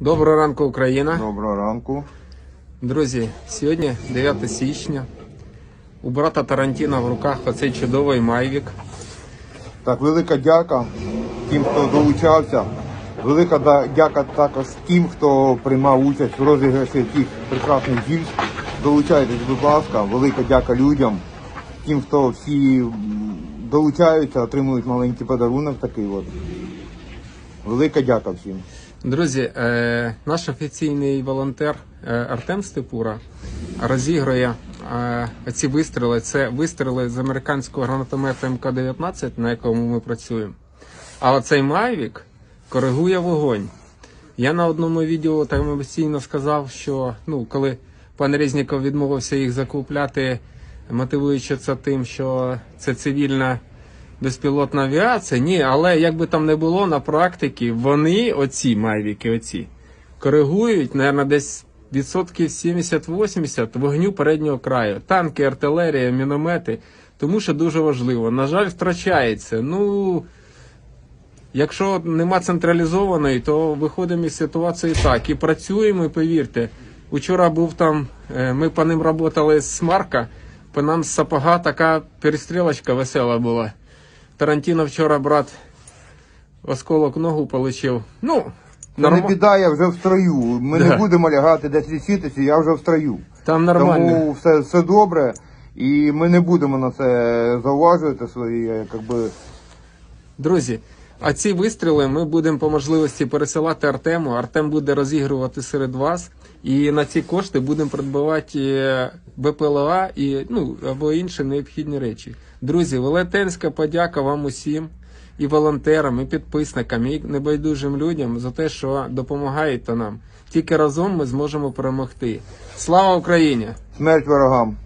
Доброго ранку, Україна. Доброго ранку. Друзі, сьогодні 9 січня. У брата Тарантіна в руках оцей чудовий Майвік. Так, велика дяка тим, хто долучався. Велика дяка також тим, хто приймав участь в розіграші цих прекрасних гільз. Долучайтесь, будь ласка, велика дяка людям. Тим, хто всі долучаються, отримують маленький подарунок такий от. Велика дяка всім. Друзі, е, наш офіційний волонтер е, Артем Степура розігрує е, ці вистріли. Це вистріли з американського гранатомета МК-19, на якому ми працюємо. А оцей Майвік коригує вогонь. Я на одному відео так емоційно сказав, що ну, коли пан Резніков відмовився їх закупляти, мотивуючи це тим, що це цивільна безпілотна авіація. Ні, але як би там не було на практиці, вони, оці майвіки, оці, коригують, мабуть, десь відсотків 70-80 вогню переднього краю. Танки, артилерія, міномети. Тому що дуже важливо. На жаль, втрачається. Ну. Якщо нема централізованої, то виходимо із ситуації так. І працюємо, і повірте. Учора був там, е, ми по ним працювали з Марка, по нам з сапога така перестрілочка весела була. Тарантіно вчора брат осколок ногу получив. Ну, норм... не біда, я вже в строю. Ми Да. не будемо лягати десь лічитися, я вже в строю. там нормально. Тому все, все добре. І ми не будемо на це зауважувати свої, якби. Друзі, а ці вистріли ми будемо по можливості пересилати Артему. Артем буде розігрувати серед вас. І на ці кошти будемо придбавати е, БПЛА і ну або інші необхідні речі. Друзі, велетенська подяка вам усім, і волонтерам, і підписникам, і небайдужим людям за те, що допомагаєте нам. Тільки разом ми зможемо перемогти. Слава Україні! Смерть ворогам.